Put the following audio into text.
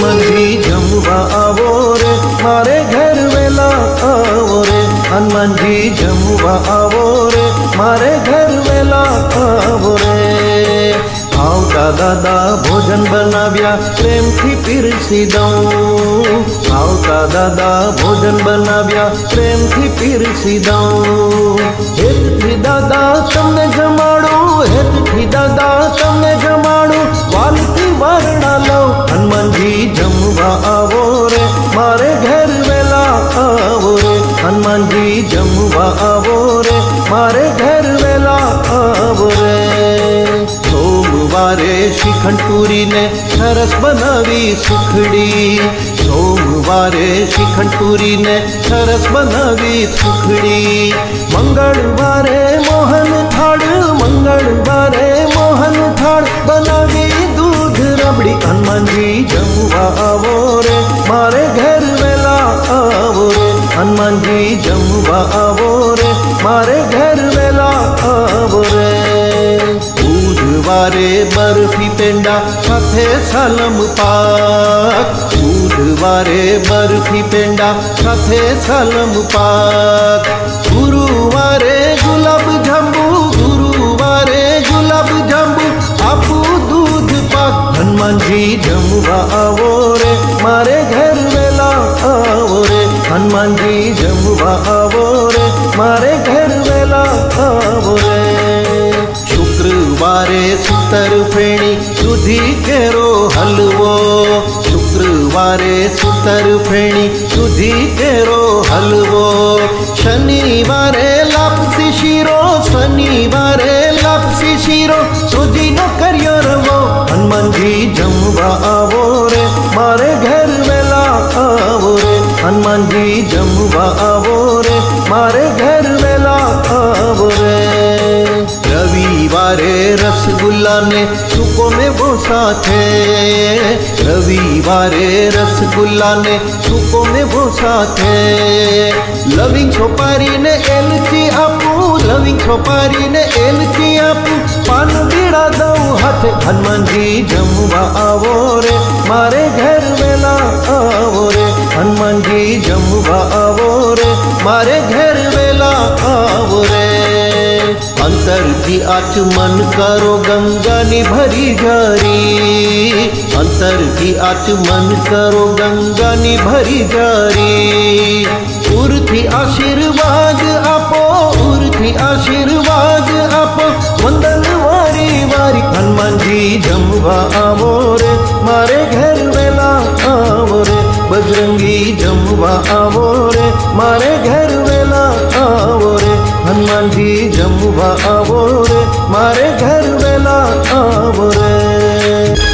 मधी जमवा आवो रे, मारे घर वेला आवो रे। हनुमान जी जमवा आवो रे, मारे घर वेला आवो रे। आओ दादा, दा भोजन बनाव्या प्रेम थी पिरसी दऊ। आओ दादा, दा भोजन बनाव्या प्रेम थी पिरसी दऊ। एक दादा आवो रे, मारे घर वेला आवो रे। हनुमान जी जमवा आवो रे, मारे घर वेला आवो रे। सोमवारे शिखंटूरी ने सरस बनावी सुखड़ी। सोमवारे शिखंटूरी ने सरस बनावी सुखड़ी। मंगलवारे मोहन थाड़ मंगलवारे मोहन थाड़, बनावी हनुमान जी जमुआ आवो रे, मारे घर वेला आवो रे। हनुमानजी, जमुआ आवो रे, मारे घर वेला आवो रे। बुधवारे बर्फ़ी पेंडा, साथे सलम पाक। बुधवारे बर्फ़ी पेंडा, साथे सलम पाक। गुरुवारे गुला जमुआ आवो रे, मारे घर वेला आवो रे। हनुमान जी, जमुआ आवो रे, मारे घर वेला आवो रे। शुक्रवार सुतर फेणी, सुधी केरो हलवो। शुक्रवार सुतर फेणी, सुधी केरो हलवो। शनिवार लापसी शिरो, शनिवार हनुमान जी जमुआ आवो रे, मारे घर वेला आवो रे। रविवारे रसगुल्ला ने सुको में वो साथे रविवारे रसगुल्ला ने सुको में वो साथे लविंग छोपारी ने एलची आपू, लविंग छोपारी ने एलची आपू, पान बीड़ा दऊ हाथे। हनुमान जी जमुआ आवो रे, मारे घर संगी जमवा आवो रे, मारे घर वेला आवो रे। अंतर जी आचमन करो, गंगा नी भरी जारी अंतर की जी आचमन करो, गंगा नी भरी जारी उर्थी आशीर्वाद आपो उर्थी आशीर्वाद आपो। वंदन वारी वारी, हनुमान जी जमवा आवो रे, मारे घर बजरंगी जमवा आवो रे, मारे घर वेला आवो रे। हनुमान जी जमवा आवो रे, मारे घर वेला आवो रे।